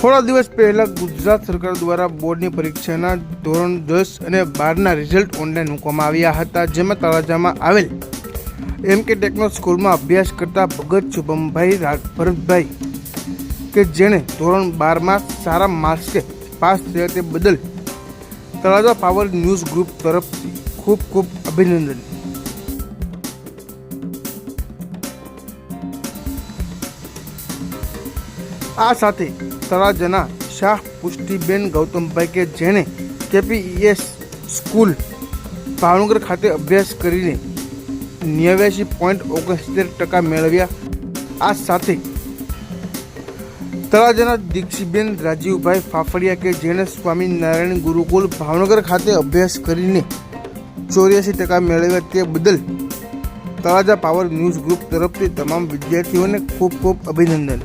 થોડા દિવસ પહેલા ગુજરાત સરકાર દ્વારા બોર્ડની પરીક્ષાના ધોરણ દસ અને બારના રિઝલ્ટ ઓનલાઈન મૂકવામાં આવ્યા હતા, જેમાં તળાજામાં આવેલ એમ કે ટેકનો સ્કૂલમાં અભ્યાસ કરતા ભગત શુભમભાઈ ભરતભાઈ કે જેણે ધોરણ બારમાં સારા માર્ક્સે પાસ થયા તે બદલ તળાજા પાવર ન્યૂઝ ગ્રુપ તરફથી ખૂબ ખૂબ અભિનંદન. આ સાથે તળાજાના શાહ પુષ્ટિબેન ગૌતમભાઈ કે જેણે કેપીએસ સ્કૂલ ભાવનગર ખાતે અભ્યાસ કરીને નેવ્યાસી પોઈન્ટ ઓગણસિત્તેર ટકા મેળવ્યા. આ સાથે તળાજાના દીક્ષીબેન રાજીવભાઈ ફાફડિયા કે જેણે સ્વામિનારાયણ ગુરુકુલ ભાવનગર ખાતે અભ્યાસ કરીને ચોર્યાસી ટકા મેળવ્યા તે બદલ તળાજા પાવર ન્યૂઝ ગ્રુપ તરફથી તમામ વિદ્યાર્થીઓને ખૂબ ખૂબ અભિનંદન.